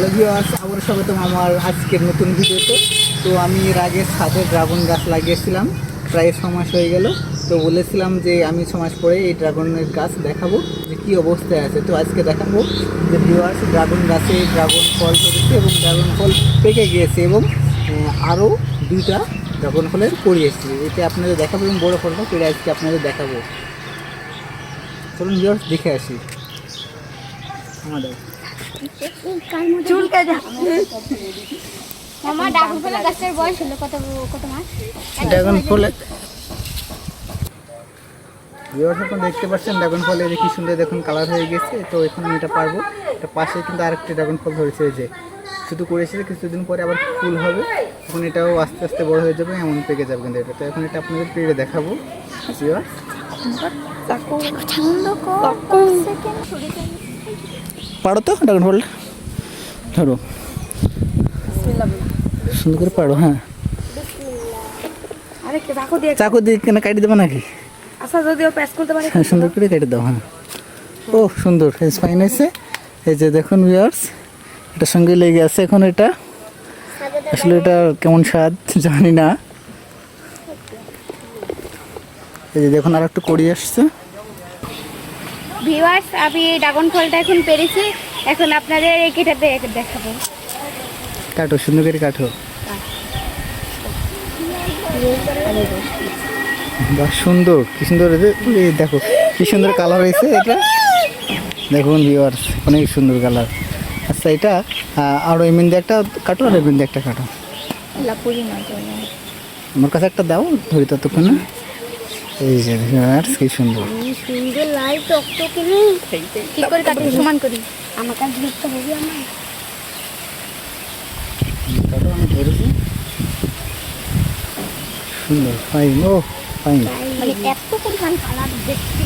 Hello viewers আবার স্বাগতম আমার আজকের নতুন ভিডিওতে। তো আমি এর আগে ছাদে ড্রাগন গাছ লাগিয়েছিলাম, প্রায় ছ মাস হয়ে গেল। তো বলেছিলাম যে আমি ছ মাস পরে এই ড্রাগনের গাছ দেখাবো, যে কী অবস্থায় আছে। তো আজকে দেখাবো যে ভিউয়ার্স ড্রাগন গাছে ড্রাগন ফল ধরেছে এবং ড্রাগন ফল পেকে গিয়েছে এবং আরও দুইটা ড্রাগন ফলের এসেছে এতে আপনাদের দেখাবো এবং বড়ো ফলটা পেরে আজকে আপনাদের দেখাবো। চলুন ভিউয়ার্স দেখে আসি। চুলকে মামা ড্রাগন ফলের গাছের বয়স হলো কত কত মাস ড্রাগন ফলে ভিউয়ার্স আপনারা দেখতে পাচ্ছেন ড্রাগন ফলের কি সুন্দর দেখুন কালার হয়ে গেছে তো এখন আমি এটা পারব এটা পাশে কিন্তু আরেকটি ড্রাগন ফল ধরেছে এই যে শুধু করেছে কিছুদিন পরে আবার ফুল হবে তখন এটাও আস্তে আস্তে বড় হয়ে যাবে এমন পেকে যাবে কিন্তু এটা তো এখন এটা আপনাদের পেড়ে দেখাবো ভিউয়ার্স পারো তো? ড্রাগন ফলটা ধরো। সুন্দর করে পারো হ্যাঁ। চাকু দিয়ে কেন কাটি দেবো নাকি? আচ্ছা যদিও প্যাস করতে পারি হ্যাঁ সুন্দর করে কেটে দাও হ্যাঁ। ও সুন্দর ফেস ফাইন হয়েছে। এই যে দেখুন ভিউয়ার্স এটার সঙ্গে লেগে আছে এখন এটা। আসলে এটা কেমন স্বাদ জানি না। এই যে দেখুন আর একটু কড়ি আসছে। ভিউয়ার্স আমি এই ড্রাগন ফলটা এখন পেরেছি। এখন আপনাদের এই কেটে দেখাবো। কাটো সুন্দর করে কাটো। বাহ সুন্দর কি সুন্দর দেখো কি সুন্দর কালার হয়েছে এটা। দেখুন ভিউয়ার্স অনেক সুন্দর কালার আচ্ছা এটা আরও এমনি দিয়ে একটা কাটো আর এমনি দিয়ে একটা কাটো। আমার কাছে একটা দাও ধরি ততক্ষণ। না এই যে ভিউয়ার্স কি সুন্দর। সুন্দর লাইট টকটকে নেই কি করে কাটবো? সমান করি। আমার কাছে দেখতে হবে আমার। কাটো আমি ধরেছি। সুন্দর ফাইন ও ফাইন মানে এত পরিমাণ কালার দেখতে।